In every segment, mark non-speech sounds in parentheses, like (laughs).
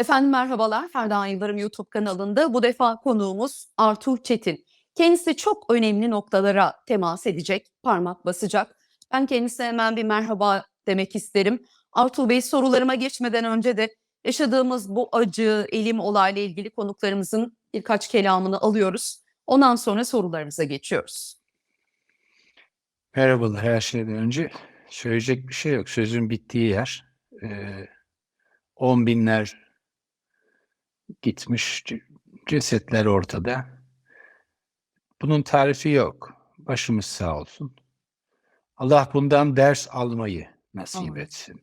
Efendim merhabalar. Ferda Yıldırım YouTube kanalında bu defa konuğumuz Artur Çetin. Kendisi çok önemli noktalara temas edecek, parmak basacak. Ben kendisine hemen bir merhaba demek isterim. Artur Bey sorularıma geçmeden önce de yaşadığımız bu acı, elim olayla ilgili konuklarımızın birkaç kelamını alıyoruz. Ondan sonra sorularımıza geçiyoruz. Merhabalar. Her şeyden önce söyleyecek bir şey yok. Sözün bittiği yer. Eee, on binler gitmiş, ce- cesetler ortada. Bunun tarifi yok. Başımız sağ olsun. Allah bundan ders almayı nasip Amin. etsin.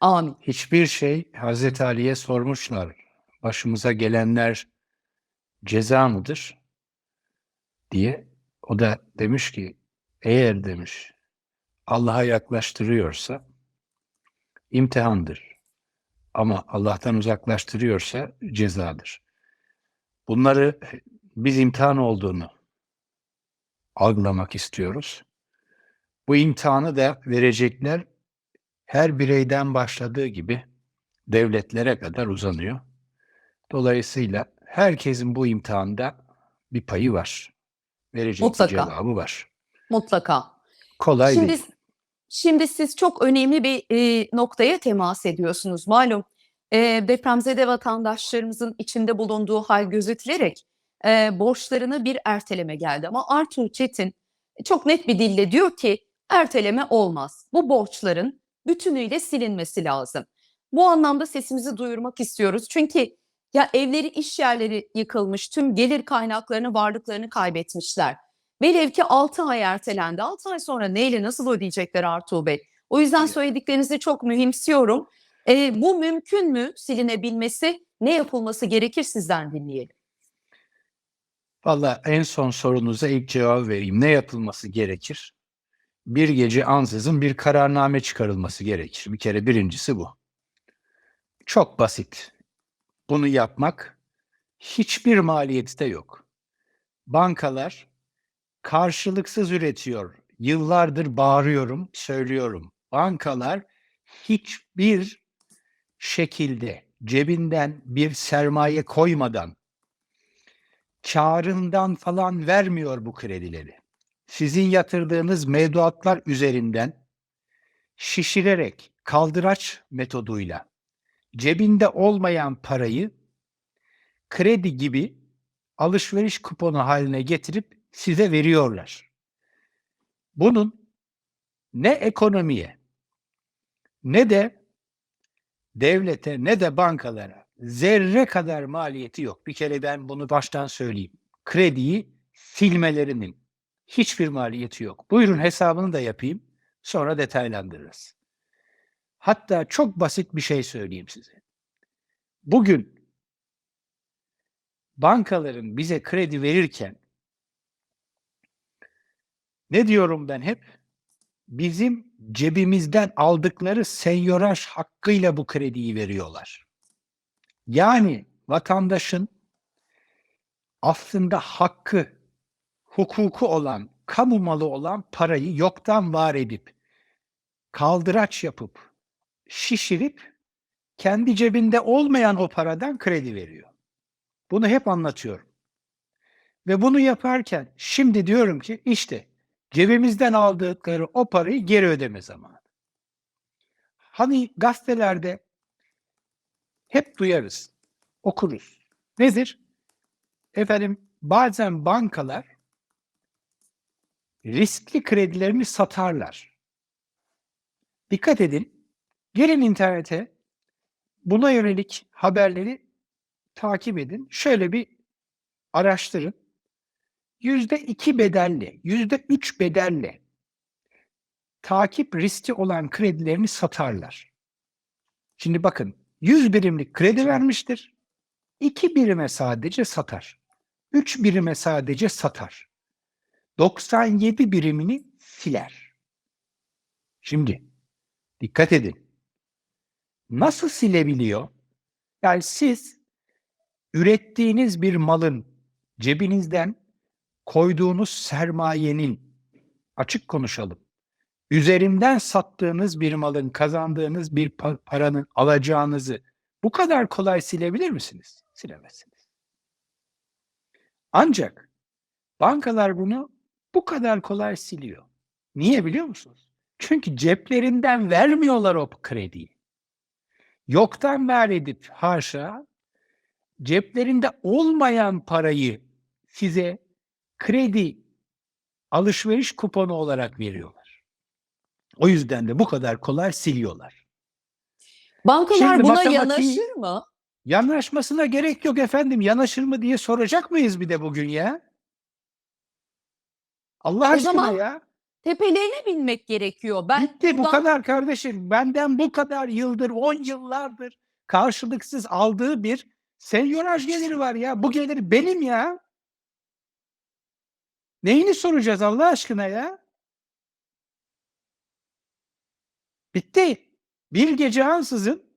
Amin. Hiçbir şey Hazreti Ali'ye sormuşlar. Başımıza gelenler ceza mıdır? diye. O da demiş ki eğer demiş Allah'a yaklaştırıyorsa imtihandır. Ama Allah'tan uzaklaştırıyorsa cezadır. Bunları biz imtihan olduğunu algılamak istiyoruz. Bu imtihanı da verecekler her bireyden başladığı gibi devletlere kadar uzanıyor. Dolayısıyla herkesin bu imtihanda bir payı var. Verecek Mutlaka. cevabı var. Mutlaka. Kolay Şimdi değil. Şimdi siz çok önemli bir e, noktaya temas ediyorsunuz. Malum e, depremzede vatandaşlarımızın içinde bulunduğu hal gözetilerek e, borçlarına bir erteleme geldi. Ama Artur Çetin çok net bir dille diyor ki erteleme olmaz. Bu borçların bütünüyle silinmesi lazım. Bu anlamda sesimizi duyurmak istiyoruz. Çünkü ya evleri, iş yerleri yıkılmış, tüm gelir kaynaklarını, varlıklarını kaybetmişler. Velev ki 6 ay ertelendi. 6 ay sonra neyle nasıl ödeyecekler Artuğ Bey? O yüzden söylediklerinizi çok mühimsiyorum. Ee, bu mümkün mü silinebilmesi? Ne yapılması gerekir sizden dinleyelim. Valla en son sorunuza ilk cevabı vereyim. Ne yapılması gerekir? Bir gece ansızın bir kararname çıkarılması gerekir. Bir kere birincisi bu. Çok basit. Bunu yapmak hiçbir maliyeti de yok. Bankalar karşılıksız üretiyor. Yıllardır bağırıyorum, söylüyorum. Bankalar hiçbir şekilde cebinden bir sermaye koymadan karından falan vermiyor bu kredileri. Sizin yatırdığınız mevduatlar üzerinden şişirerek kaldıraç metoduyla cebinde olmayan parayı kredi gibi alışveriş kuponu haline getirip size veriyorlar. Bunun ne ekonomiye ne de devlete ne de bankalara zerre kadar maliyeti yok. Bir kere ben bunu baştan söyleyeyim. Krediyi silmelerinin hiçbir maliyeti yok. Buyurun hesabını da yapayım. Sonra detaylandırırız. Hatta çok basit bir şey söyleyeyim size. Bugün bankaların bize kredi verirken ne diyorum ben hep? Bizim cebimizden aldıkları senyoraj hakkıyla bu krediyi veriyorlar. Yani vatandaşın aslında hakkı, hukuku olan, kamu malı olan parayı yoktan var edip, kaldıraç yapıp, şişirip, kendi cebinde olmayan o paradan kredi veriyor. Bunu hep anlatıyorum. Ve bunu yaparken şimdi diyorum ki işte cebimizden aldıkları o parayı geri ödeme zamanı. Hani gazetelerde hep duyarız, okuruz. Nedir? Efendim bazen bankalar riskli kredilerini satarlar. Dikkat edin. Gelin internete buna yönelik haberleri takip edin. Şöyle bir araştırın. Yüzde iki bedelle, yüzde üç bedelle takip riski olan kredilerini satarlar. Şimdi bakın 100 birimlik kredi vermiştir. 2 birime sadece satar. 3 birime sadece satar. 97 birimini siler. Şimdi dikkat edin. Nasıl silebiliyor? Yani siz ürettiğiniz bir malın cebinizden koyduğunuz sermayenin açık konuşalım. Üzerinden sattığınız bir malın kazandığınız bir pa- paranın alacağınızı bu kadar kolay silebilir misiniz? Silemezsiniz. Ancak bankalar bunu bu kadar kolay siliyor. Niye biliyor musunuz? Çünkü ceplerinden vermiyorlar o krediyi. Yoktan var edip haşa ceplerinde olmayan parayı size kredi alışveriş kuponu olarak veriyorlar. O yüzden de bu kadar kolay siliyorlar. Bankalar Şimdi buna yanaşır mı? Yanaşmasına gerek yok efendim. Yanaşır mı diye soracak mıyız bir de bugün ya? Allah O aşkına zaman ya. Tepelerine binmek gerekiyor. Ben Bitti bu kadar kardeşim. Benden bu kadar yıldır, 10 yıllardır karşılıksız aldığı bir senyoraj geliri var ya. Bu gelir benim ya. Neyini soracağız Allah aşkına ya? Bitti. Bir gece ansızın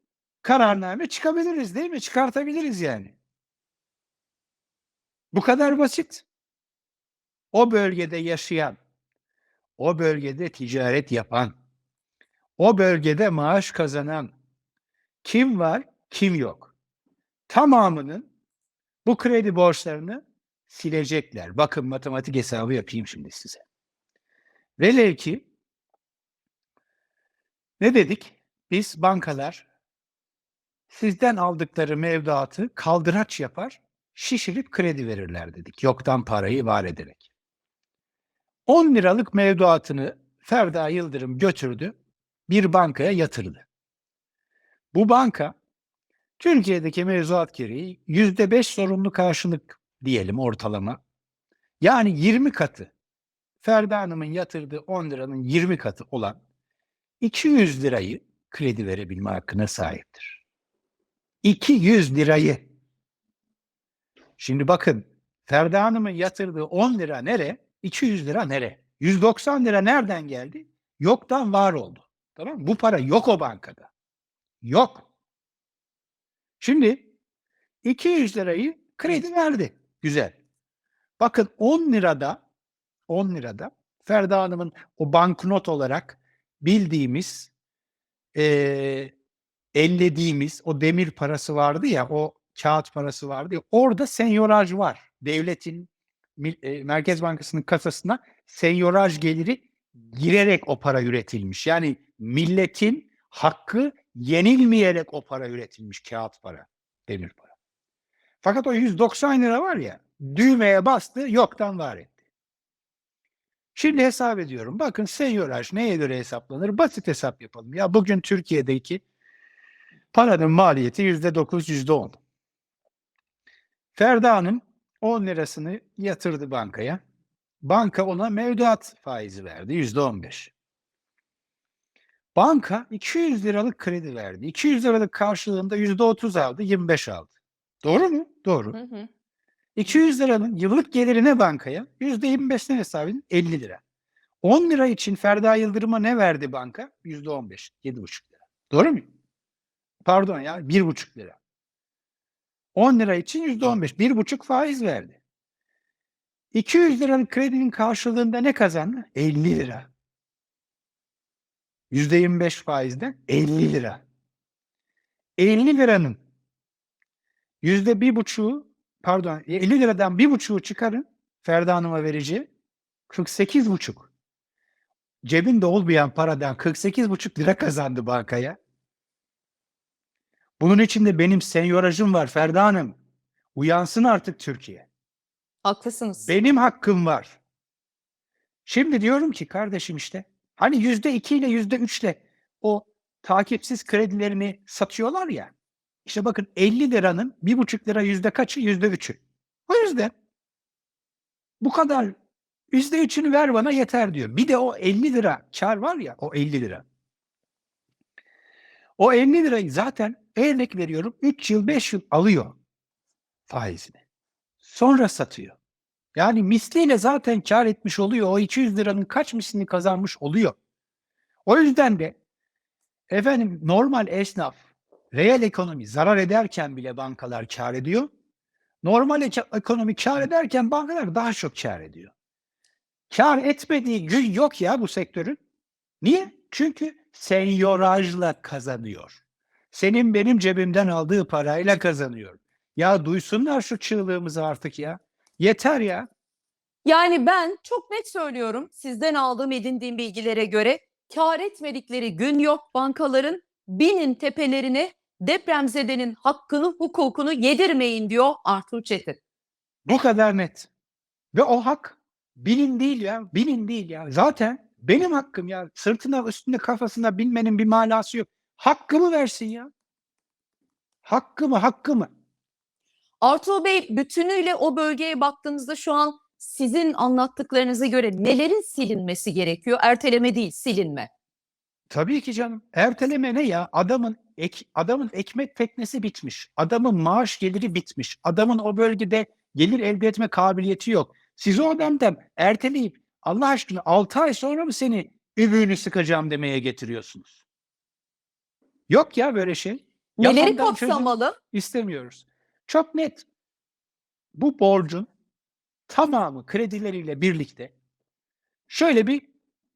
kararname çıkabiliriz değil mi? Çıkartabiliriz yani. Bu kadar basit. O bölgede yaşayan, o bölgede ticaret yapan, o bölgede maaş kazanan kim var, kim yok. Tamamının bu kredi borçlarını silecekler. Bakın matematik hesabı yapayım şimdi size. Velev ki ne dedik? Biz bankalar sizden aldıkları mevduatı kaldıraç yapar, şişirip kredi verirler dedik. Yoktan parayı var ederek. 10 liralık mevduatını Ferda Yıldırım götürdü, bir bankaya yatırdı. Bu banka Türkiye'deki mevzuat gereği %5 sorumlu karşılık diyelim ortalama. Yani 20 katı. Ferda Hanım'ın yatırdığı 10 liranın 20 katı olan 200 lirayı kredi verebilme hakkına sahiptir. 200 lirayı. Şimdi bakın Ferda Hanım'ın yatırdığı 10 lira nere? 200 lira nere? 190 lira nereden geldi? Yoktan var oldu. Tamam mı? Bu para yok o bankada. Yok. Şimdi 200 lirayı kredi verdi. Güzel. Bakın 10 lirada 10 lirada Ferda Hanım'ın o banknot olarak bildiğimiz eee ellediğimiz o demir parası vardı ya o kağıt parası vardı ya orada senyoraj var. Devletin e, Merkez Bankası'nın kasasına senyoraj geliri girerek o para üretilmiş. Yani milletin hakkı yenilmeyerek o para üretilmiş kağıt para, demir para. Fakat o 190 lira var ya düğmeye bastı yoktan var etti. Şimdi hesap ediyorum. Bakın senyoraj neye göre hesaplanır? Basit hesap yapalım. Ya bugün Türkiye'deki paranın maliyeti yüzde dokuz, yüzde on. Ferda Hanım 10 lirasını yatırdı bankaya. Banka ona mevduat faizi verdi. Yüzde on beş. Banka 200 liralık kredi verdi. 200 liralık karşılığında yüzde otuz aldı, 25 aldı. Doğru mu? Doğru. Hı hı. 200 liranın yıllık gelirine bankaya %25'ine hesap edin 50 lira. 10 lira için Ferda Yıldırım'a ne verdi banka? %15, 7,5 lira. Doğru mu? Pardon ya 1,5 lira. 10 lira için %15, 1,5 faiz verdi. 200 liranın kredinin karşılığında ne kazandı? 50 lira. %25 faizden 50 lira. 50 liranın yüzde bir buçuğu pardon 50 liradan bir buçuğu çıkarın Ferda Hanım'a vereceği 48 buçuk. Cebinde olmayan paradan 48 buçuk lira kazandı bankaya. Bunun içinde benim senyorajım var Ferda Hanım. Uyansın artık Türkiye. Haklısınız. Benim hakkım var. Şimdi diyorum ki kardeşim işte hani yüzde iki ile yüzde üçle o takipsiz kredilerini satıyorlar ya. İşte bakın 50 liranın bir buçuk lira yüzde kaçı? Yüzde üçü. O yüzden bu kadar yüzde üçünü ver bana yeter diyor. Bir de o 50 lira kar var ya o 50 lira. O 50 lirayı zaten örnek veriyorum 3 yıl 5 yıl alıyor faizini. Sonra satıyor. Yani misliyle zaten kar etmiş oluyor. O 200 liranın kaç mislini kazanmış oluyor. O yüzden de efendim normal esnaf reel ekonomi zarar ederken bile bankalar kar ediyor. Normal eko- ekonomi kar ederken bankalar daha çok kar ediyor. Kar etmediği gün yok ya bu sektörün. Niye? Çünkü senyorajla kazanıyor. senin benim cebimden aldığı parayla kazanıyorum. Ya duysunlar şu çığlığımızı artık ya. Yeter ya. Yani ben çok net söylüyorum sizden aldığım edindiğim bilgilere göre kar etmedikleri gün yok bankaların binin tepelerine depremzedenin hakkını hukukunu yedirmeyin diyor Artur Çetin. Bu kadar net. Ve o hak binin değil ya. Binin değil ya. Zaten benim hakkım ya. Sırtına üstünde kafasına binmenin bir manası yok. Hakkımı versin ya. Hakkımı hakkımı. Artur Bey bütünüyle o bölgeye baktığınızda şu an sizin anlattıklarınıza göre nelerin silinmesi gerekiyor? Erteleme değil silinme. Tabii ki canım. Erteleme ne ya? Adamın ek, adamın ekmek teknesi bitmiş. Adamın maaş geliri bitmiş. Adamın o bölgede gelir elde etme kabiliyeti yok. Siz o adamdan erteleyip Allah aşkına 6 ay sonra mı seni übüğünü sıkacağım demeye getiriyorsunuz? Yok ya böyle şey. Neleri kapsamalı? istemiyoruz. Çok net. Bu borcun tamamı kredileriyle birlikte şöyle bir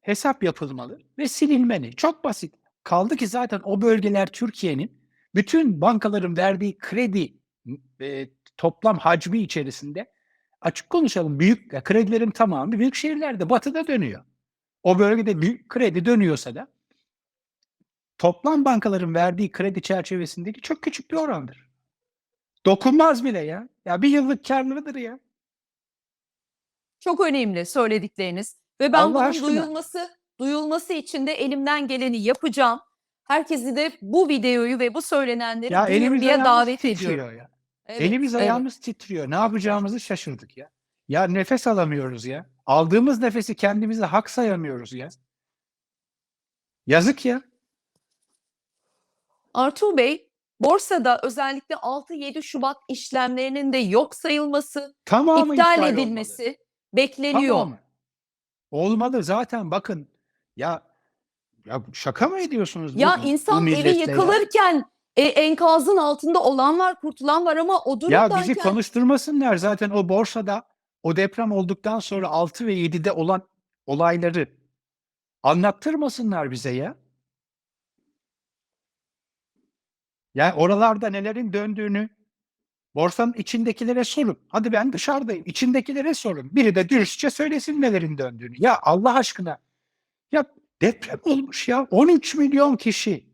hesap yapılmalı ve silinmeli. Çok basit. Kaldı ki zaten o bölgeler Türkiye'nin bütün bankaların verdiği kredi e, toplam hacmi içerisinde açık konuşalım büyük kredilerin tamamı büyük şehirlerde batıda dönüyor. O bölgede büyük kredi dönüyorsa da toplam bankaların verdiği kredi çerçevesindeki çok küçük bir orandır. Dokunmaz bile ya. Ya bir yıllık karlılıdır ya. Çok önemli söyledikleriniz ve ben Allah bunun aşkına. duyulması duyulması için de elimden geleni yapacağım. Herkesi de bu videoyu ve bu söylenenleri Ya duyurmaya davet ediyorum. ya. Evet, Elimiz evet. ayağımız titriyor. Ne yapacağımızı şaşırdık ya. Ya nefes alamıyoruz ya. Aldığımız nefesi kendimize hak sayamıyoruz ya. Yazık ya. Artur Bey, borsada özellikle 6-7 Şubat işlemlerinin de yok sayılması, Tamamı iptal iptal edilmesi olmalı. bekleniyor. Tamamı. Olmalı zaten bakın. Ya ya şaka mı ediyorsunuz bu, Ya bu insan evi milletle ya? yıkılırken e, enkazın altında olan var, kurtulan var ama o Ya durumdayken bizi konuşturmasınlar zaten o borsada o deprem olduktan sonra 6 ve 7'de olan olayları anlattırmasınlar bize ya. Ya oralarda nelerin döndüğünü borsanın içindekilere sorun. Hadi ben dışarıdayım. İçindekilere sorun. Biri de dürüstçe söylesin nelerin döndüğünü. Ya Allah aşkına. Ya deprem olmuş ya. 13 milyon kişi.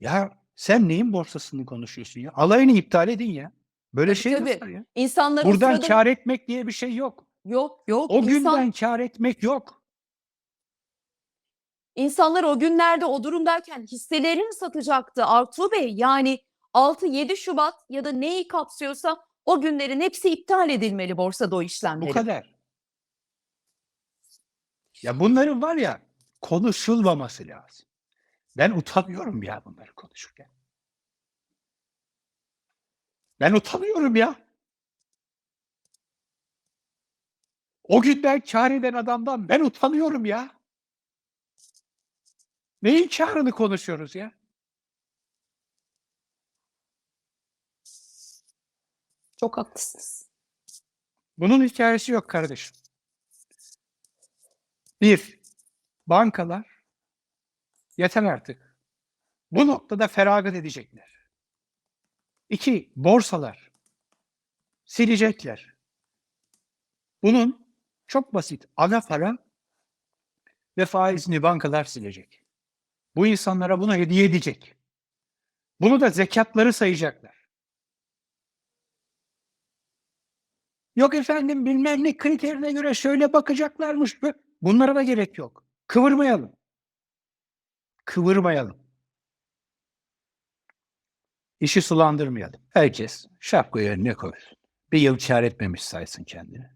Ya sen neyin borsasını konuşuyorsun ya? Alayını iptal edin ya. Böyle Tabii, şey tabii. nasıl ya? insanlar o Buradan sırada kar etmek diye bir şey yok. yok yok O insan, günden kar etmek yok. insanlar o günlerde o durumdayken hisselerini satacaktı Artur Bey? Yani 6-7 Şubat ya da neyi kapsıyorsa o günlerin hepsi iptal edilmeli borsada o Bu işlemleri. kadar. Ya bunların var ya konuşulmaması lazım. Ben utanıyorum ya bunları konuşurken. Ben utanıyorum ya. O günden kar eden adamdan ben utanıyorum ya. Neyin karını konuşuyoruz ya? Çok haklısınız. Bunun hikayesi yok kardeşim. Bir, bankalar yeter artık. Bu noktada feragat edecekler. İki, borsalar silecekler. Bunun çok basit ana para ve faizini bankalar silecek. Bu insanlara buna hediye edecek. Bunu da zekatları sayacaklar. Yok efendim bilmem ne kriterine göre şöyle bakacaklarmış. Bunlara da gerek yok. Kıvırmayalım. Kıvırmayalım. İşi sulandırmayalım. Herkes şapkayı önüne koysun. Bir yıl kar etmemiş saysın kendini.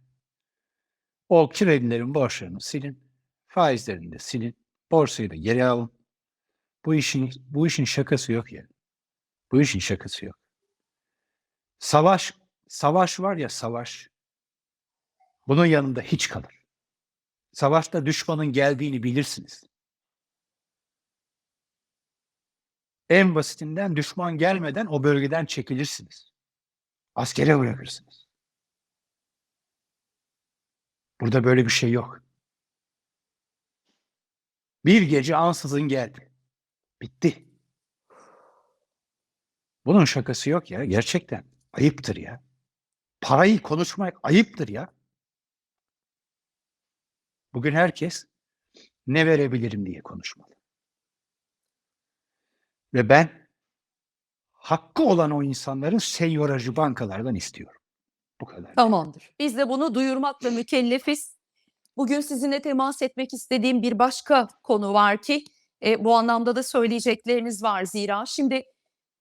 O kredilerin borçlarını silin. Faizlerini de silin. Borsayı da geri alın. Bu işin bu işin şakası yok ya. Bu işin şakası yok. Savaş savaş var ya savaş. Bunun yanında hiç kalır. Savaşta düşmanın geldiğini bilirsiniz. En basitinden düşman gelmeden o bölgeden çekilirsiniz. Askere bırakırsınız. Burada böyle bir şey yok. Bir gece ansızın geldi. Bitti. Bunun şakası yok ya. Gerçekten. Ayıptır ya. Parayı konuşmak ayıptır ya. Bugün herkes ne verebilirim diye konuşmalı. Ve ben hakkı olan o insanların senyorajı bankalardan istiyorum. Bu kadar. Tamamdır. Biz de bunu duyurmakla mükellefiz. Bugün sizinle temas etmek istediğim bir başka konu var ki e, bu anlamda da söyleyecekleriniz var zira. Şimdi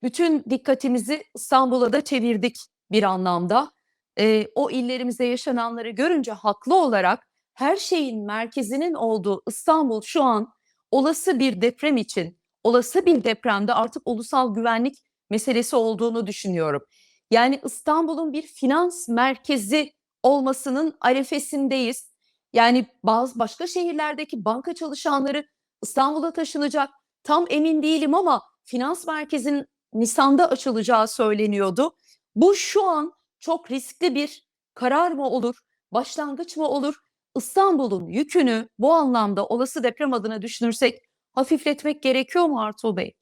bütün dikkatimizi İstanbul'a da çevirdik bir anlamda. E, o illerimizde yaşananları görünce haklı olarak her şeyin merkezinin olduğu İstanbul şu an olası bir deprem için, olası bir depremde artık ulusal güvenlik meselesi olduğunu düşünüyorum. Yani İstanbul'un bir finans merkezi olmasının arefesindeyiz. Yani bazı başka şehirlerdeki banka çalışanları İstanbul'a taşınacak. Tam emin değilim ama finans merkezinin Nisan'da açılacağı söyleniyordu. Bu şu an çok riskli bir karar mı olur, başlangıç mı olur? İstanbul'un yükünü bu anlamda olası deprem adına düşünürsek hafifletmek gerekiyor mu Artuğ Bey?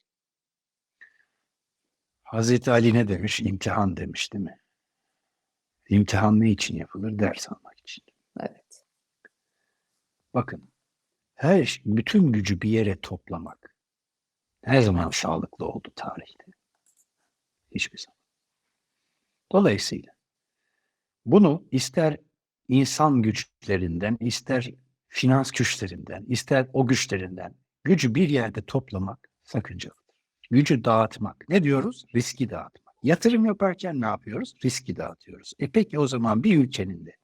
Hazreti Ali ne demiş? İmtihan demiş değil mi? İmtihan ne için yapılır? Ders almak için. Evet. Bakın, her bütün gücü bir yere toplamak her zaman sağlıklı oldu tarihte. Hiçbir zaman. Dolayısıyla bunu ister insan güçlerinden, ister finans güçlerinden, ister o güçlerinden gücü bir yerde toplamak sakıncalıdır. Gücü dağıtmak. Ne diyoruz? Riski dağıtmak. Yatırım yaparken ne yapıyoruz? Riski dağıtıyoruz. E peki o zaman bir ülkenin de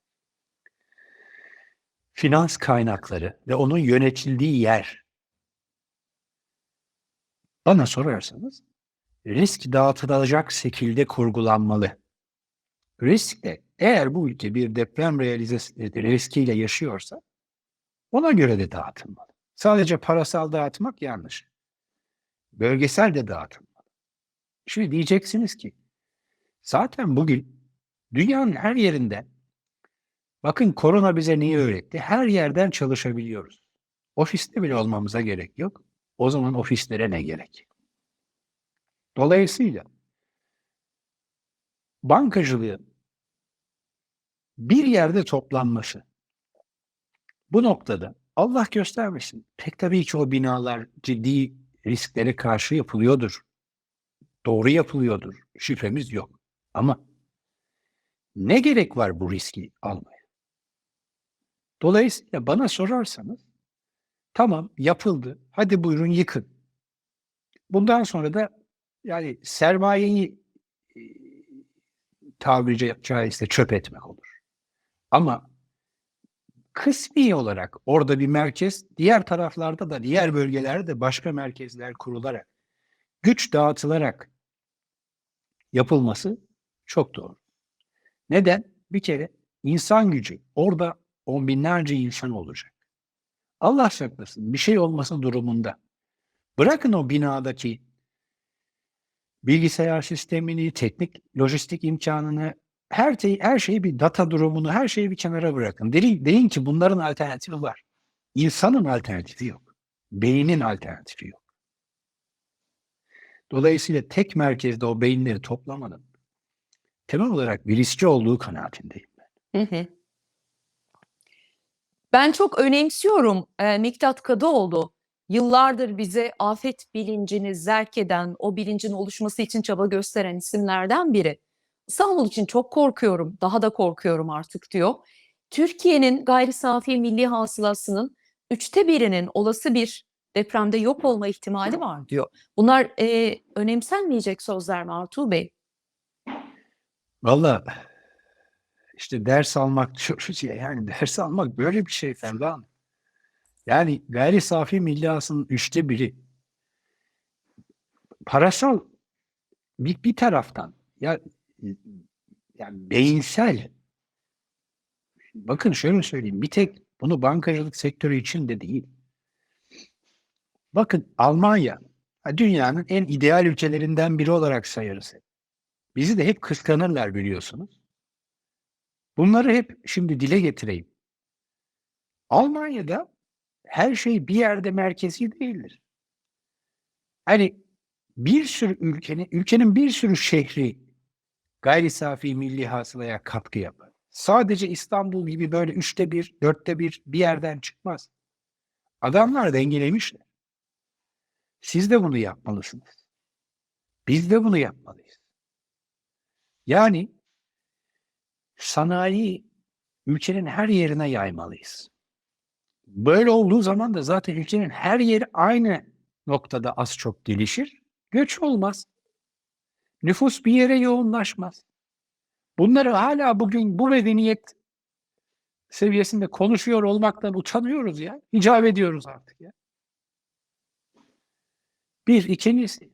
finans kaynakları ve onun yönetildiği yer bana sorarsanız risk dağıtılacak şekilde kurgulanmalı. Risk de eğer bu ülke bir deprem realizesi riskiyle yaşıyorsa ona göre de dağıtılmalı. Sadece parasal dağıtmak yanlış. Bölgesel de dağıtılmalı. Şimdi diyeceksiniz ki zaten bugün dünyanın her yerinden bakın korona bize neyi öğretti? Her yerden çalışabiliyoruz. Ofiste bile olmamıza gerek yok. O zaman ofislere ne gerek? Dolayısıyla bankacılığın bir yerde toplanması bu noktada Allah göstermesin. Pek tabii ki o binalar ciddi risklere karşı yapılıyordur. Doğru yapılıyordur. Şüphemiz yok. Ama ne gerek var bu riski almaya? Dolayısıyla bana sorarsanız tamam yapıldı. Hadi buyurun yıkın. Bundan sonra da yani sermayeyi tabiri ca- caizse çöp etmek olur. Ama kısmi olarak orada bir merkez, diğer taraflarda da diğer bölgelerde de başka merkezler kurularak, güç dağıtılarak yapılması çok doğru. Neden? Bir kere insan gücü orada on binlerce insan olacak. Allah saklasın bir şey olması durumunda. Bırakın o binadaki bilgisayar sistemini, teknik, lojistik imkanını, her şeyi, her şeyi bir data durumunu, her şeyi bir kenara bırakın. Deyin, deyin ki bunların alternatifi var. İnsanın alternatifi yok. Beynin alternatifi yok. Dolayısıyla tek merkezde o beyinleri toplamanın temel olarak bir riski olduğu kanaatindeyim. Hı hı. Ben çok önemsiyorum e, Miktat Kadıoğlu. Yıllardır bize afet bilincini zerk eden, o bilincin oluşması için çaba gösteren isimlerden biri. İstanbul için çok korkuyorum, daha da korkuyorum artık diyor. Türkiye'nin gayri safi milli hasılasının üçte birinin olası bir depremde yok olma ihtimali var diyor. Bunlar e, önemsenmeyecek sözler mi Artuğ Bey? Valla işte ders almak diyoruz (laughs) ya yani ders almak böyle bir şey Ferda. Yani gayri safi milli hasılanın üçte biri parasal bir, bir taraftan ya yani beyinsel bakın şöyle söyleyeyim bir tek bunu bankacılık sektörü için de değil. Bakın Almanya dünyanın en ideal ülkelerinden biri olarak sayarız. Bizi de hep kıskanırlar biliyorsunuz. Bunları hep şimdi dile getireyim. Almanya'da her şey bir yerde merkezi değildir. Hani bir sürü ülkenin, ülkenin bir sürü şehri gayri safi milli hasılaya katkı yapar. Sadece İstanbul gibi böyle üçte bir, dörtte bir bir yerden çıkmaz. Adamlar dengelemişler. Siz de bunu yapmalısınız. Biz de bunu yapmalıyız. Yani sanayi ülkenin her yerine yaymalıyız. Böyle olduğu zaman da zaten ülkenin her yeri aynı noktada az çok gelişir. Göç olmaz. Nüfus bir yere yoğunlaşmaz. Bunları hala bugün bu medeniyet seviyesinde konuşuyor olmaktan utanıyoruz ya. İcap ediyoruz artık ya. Bir, ikincisi.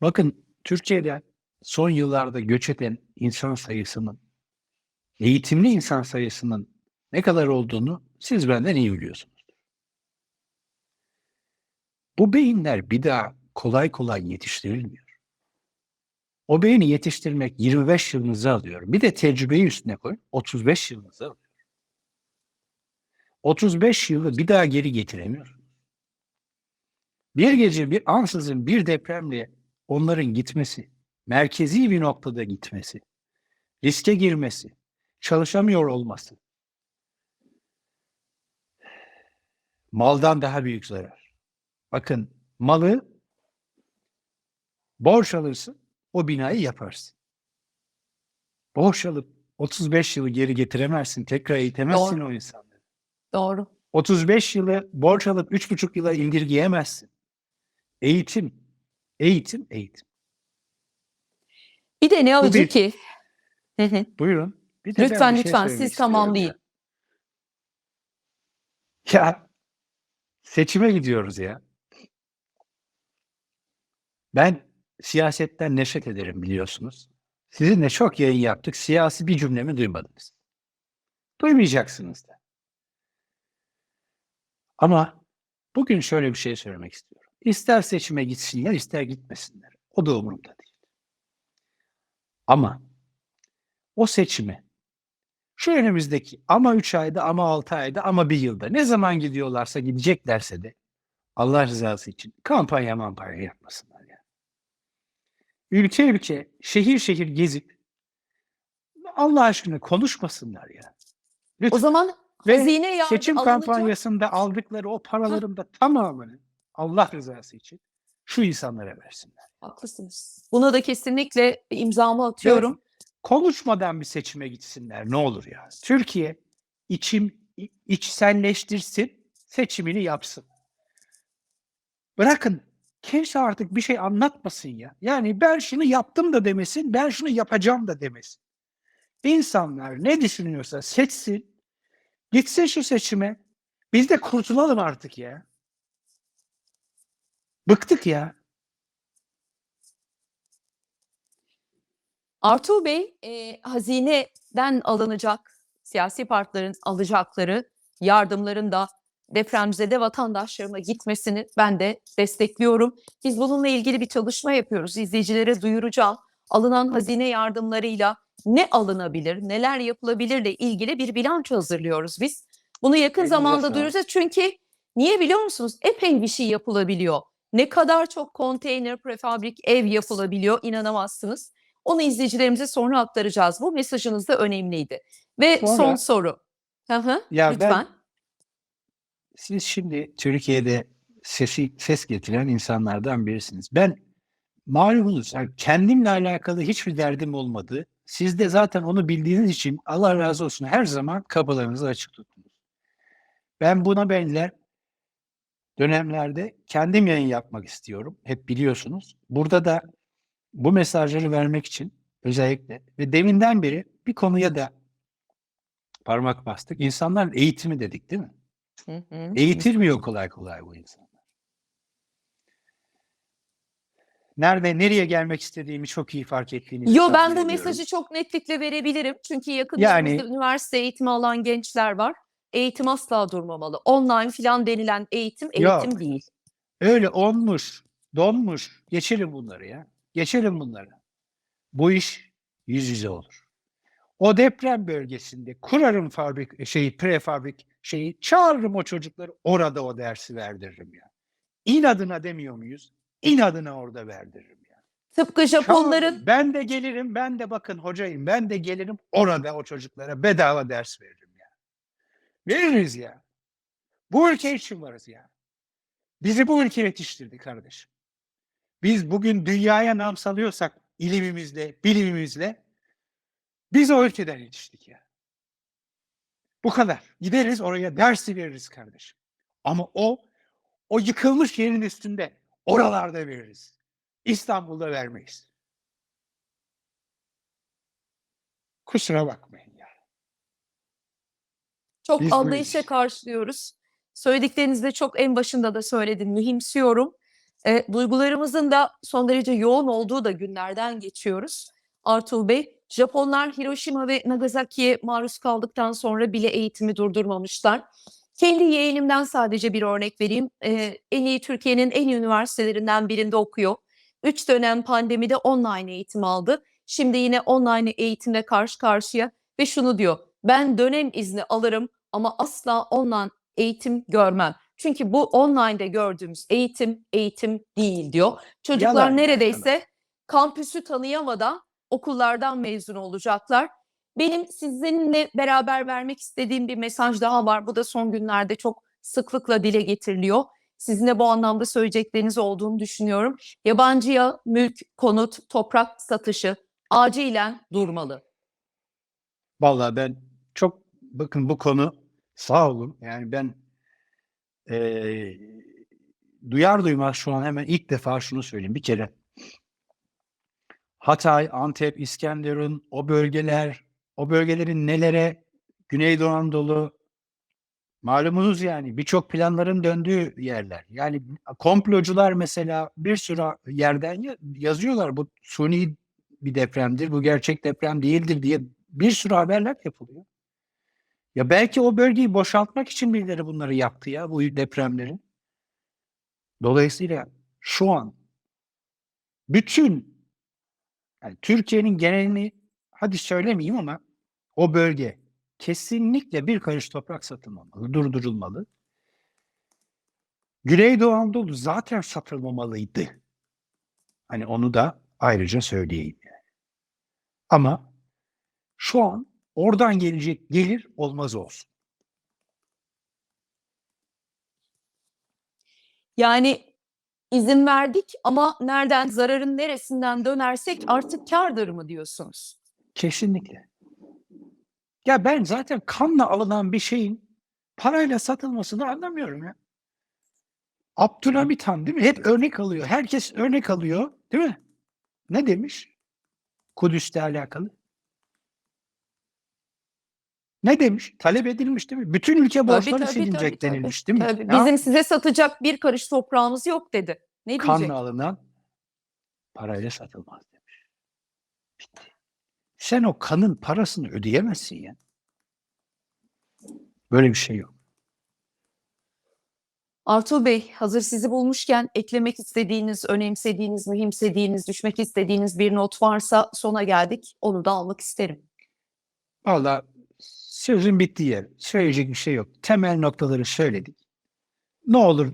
Bakın Türkiye'de son yıllarda göç eden insan sayısının, eğitimli insan sayısının ne kadar olduğunu siz benden iyi biliyorsunuz. Bu beyinler bir daha kolay kolay yetiştirilmiyor. O beyni yetiştirmek 25 yılınızı alıyor. Bir de tecrübeyi üstüne koyun 35 yılınızı alıyor. 35 yılı bir daha geri getiremiyorsunuz. Bir gece bir ansızın bir depremle onların gitmesi, merkezi bir noktada gitmesi, riske girmesi, çalışamıyor olması, maldan daha büyük zarar. Bakın malı borç alırsın, o binayı yaparsın. Borç alıp 35 yılı geri getiremezsin, tekrar eğitemezsin Doğru. o insanları. Doğru. 35 yılı borç alıp 3,5 yıla indirgeyemezsin. Eğitim, eğitim, eğitim. Bir de ne bir. ki. Hı hı. Buyurun. Bir de ben lütfen bir şey lütfen söylemek siz istiyorum tamamlayın. Ya. Seçime gidiyoruz ya. Ben siyasetten nefret ederim biliyorsunuz. Sizinle çok yayın yaptık. Siyasi bir cümlemi duymadınız. Duymayacaksınız da. Ama bugün şöyle bir şey söylemek istiyorum. İster seçime gitsinler, ister gitmesinler. O da umurumda değil. Ama o seçimi şu önümüzdeki ama 3 ayda ama 6 ayda ama bir yılda ne zaman gidiyorlarsa gideceklerse de Allah rızası için kampanya mampanya yapmasınlar ya. Ülke ülke, şehir şehir gezip Allah aşkına konuşmasınlar ya. O Lütfen. zaman Ve hazine yardım seçim alınacak. kampanyasında aldıkları o paraların da tamamını Allah rızası için şu insanlara versinler. Haklısınız. Buna da kesinlikle imzamı atıyorum. Konuşmadan bir seçime gitsinler ne olur ya. Türkiye içim içselleştirsin, seçimini yapsın. Bırakın kimse artık bir şey anlatmasın ya. Yani ben şunu yaptım da demesin, ben şunu yapacağım da demesin. İnsanlar ne düşünüyorsa seçsin, gitsin şu seçime. Biz de kurtulalım artık ya. Bıktık ya. Artuğ Bey, e, hazineden alınacak siyasi partilerin alacakları yardımların da depremzede vatandaşlarıma gitmesini ben de destekliyorum. Biz bununla ilgili bir çalışma yapıyoruz. İzleyicilere duyuracağım. Alınan hazine yardımlarıyla ne alınabilir, neler yapılabilirle ilgili bir bilanço hazırlıyoruz biz. Bunu yakın Elinize zamanda duyuracağız çünkü niye biliyor musunuz? Epey bir şey yapılabiliyor. Ne kadar çok konteyner, prefabrik ev yapılabiliyor inanamazsınız. Onu izleyicilerimize sonra aktaracağız. Bu mesajınız da önemliydi. Ve Sonra- son soru. Hı hı, Ya lütfen. ben siz şimdi Türkiye'de sesi ses getiren insanlardan birisiniz. Ben malumunuz yani kendimle alakalı hiçbir derdim olmadı. Siz de zaten onu bildiğiniz için Allah razı olsun her zaman kapılarınızı açık tuttunuz. Ben buna benzer dönemlerde kendim yayın yapmak istiyorum. Hep biliyorsunuz. Burada da bu mesajları vermek için özellikle ve deminden beri bir konuya da parmak bastık. İnsanların eğitimi dedik değil mi? Hı hı. Eğitilmiyor kolay kolay bu insanlar. Nerede, nereye gelmek istediğimi çok iyi fark ettiğinizi Yo ben bu mesajı çok netlikle verebilirim. Çünkü yakın Yani- üniversite eğitimi alan gençler var. Eğitim asla durmamalı. Online filan denilen eğitim Yok. eğitim değil. Öyle olmuş, donmuş. Geçelim bunları ya. Geçelim bunları. Bu iş yüz yüze olur. O deprem bölgesinde kurarım fabrik şeyi prefabrik şeyi çağırırım o çocukları orada o dersi verdiririm ya. İnadına demiyor muyuz? inadına orada verdiririm. Yani. Tıpkı Japonların Çağırın, ben de gelirim, ben de bakın hocayım, ben de gelirim orada o çocuklara bedava ders veririm ya. Veririz ya. Bu ülke için varız ya. Bizi bu ülke yetiştirdi kardeşim. Biz bugün dünyaya nam salıyorsak ilimimizle, bilimimizle biz o ülkeden yetiştik ya. Bu kadar. Gideriz oraya dersi veririz kardeşim. Ama o, o yıkılmış yerin üstünde oralarda veririz. İstanbul'da vermeyiz. Kusura bakmayın ya. çok Biz anlayışla karşılıyoruz. Söylediklerinizde çok en başında da söyledim, mühimsiyorum. E, duygularımızın da son derece yoğun olduğu da günlerden geçiyoruz. Artuğ Bey, Japonlar Hiroşima ve Nagasaki'ye maruz kaldıktan sonra bile eğitimi durdurmamışlar. Kendi yeğenimden sadece bir örnek vereyim. E, en iyi Türkiye'nin en iyi üniversitelerinden birinde okuyor. Üç dönem pandemide online eğitim aldı. Şimdi yine online eğitimle karşı karşıya ve şunu diyor. Ben dönem izni alırım ama asla online eğitim görmem. Çünkü bu online'da gördüğümüz eğitim eğitim değil diyor. Çocuklar Yalan ya, neredeyse kampüsü tanıyamadan okullardan mezun olacaklar. Benim sizinle beraber vermek istediğim bir mesaj daha var. Bu da son günlerde çok sıklıkla dile getiriliyor. Sizin de bu anlamda söyleyecekleriniz olduğunu düşünüyorum. Yabancıya mülk, konut, toprak satışı acilen durmalı. Vallahi ben çok bakın bu konu sağ olun. Yani ben eee, duyar duymaz şu an hemen ilk defa şunu söyleyeyim. Bir kere Hatay, Antep, İskenderun o bölgeler, o bölgelerin nelere Güneydoğu Anadolu malumunuz yani birçok planların döndüğü yerler. Yani komplocular mesela bir sürü yerden ya- yazıyorlar bu suni bir depremdir, bu gerçek deprem değildir diye bir sürü haberler yapılıyor. Ya belki o bölgeyi boşaltmak için birileri bunları yaptı ya bu depremleri. Dolayısıyla şu an bütün yani Türkiye'nin genelini hadi söylemeyeyim ama o bölge kesinlikle bir karış toprak satılmamalı, durdurulmalı. Güneydoğu Anadolu zaten satılmamalıydı. Hani onu da ayrıca söyleyeyim. Ama şu an oradan gelecek gelir olmaz olsun. Yani izin verdik ama nereden zararın neresinden dönersek artık kârdır mı diyorsunuz? Kesinlikle. Ya ben zaten kanla alınan bir şeyin parayla satılmasını anlamıyorum ya. Abdülhamit Han değil mi? Hep örnek alıyor. Herkes örnek alıyor değil mi? Ne demiş? Kudüs'le alakalı. Ne demiş? Talep edilmiş değil mi? Bütün ülke borçları tabii, silinecek tabii, tabii. denilmiş değil mi? Tabii, bizim size satacak bir karış toprağımız yok dedi. Ne diyecek? kanla alınan parayla satılmaz demiş. Bitti. Sen o kanın parasını ödeyemezsin ya. Böyle bir şey yok. Artur Bey, hazır sizi bulmuşken eklemek istediğiniz, önemsediğiniz, mühimsediğiniz, düşmek istediğiniz bir not varsa sona geldik. Onu da almak isterim. Valla sözün bittiği yer. Söyleyecek bir şey yok. Temel noktaları söyledik. Ne olur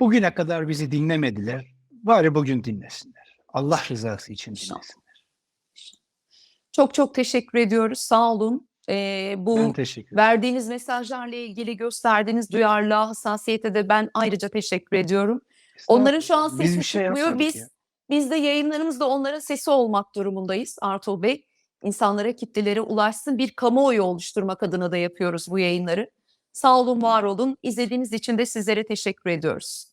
bugüne kadar bizi dinlemediler. Bari bugün dinlesinler. Allah rızası için dinlesinler. Çok çok teşekkür ediyoruz. Sağ olun. Ee, bu verdiğiniz mesajlarla ilgili gösterdiğiniz duyarlılığa, hassasiyete de ben ayrıca teşekkür ediyorum. Onların şu an Biz sesi bir şey çıkmıyor. Biz ya. biz de yayınlarımızda onların sesi olmak durumundayız Artul Bey. İnsanlara, kitlelere ulaşsın bir kamuoyu oluşturmak adına da yapıyoruz bu yayınları. Sağ olun, var olun. İzlediğiniz için de sizlere teşekkür ediyoruz.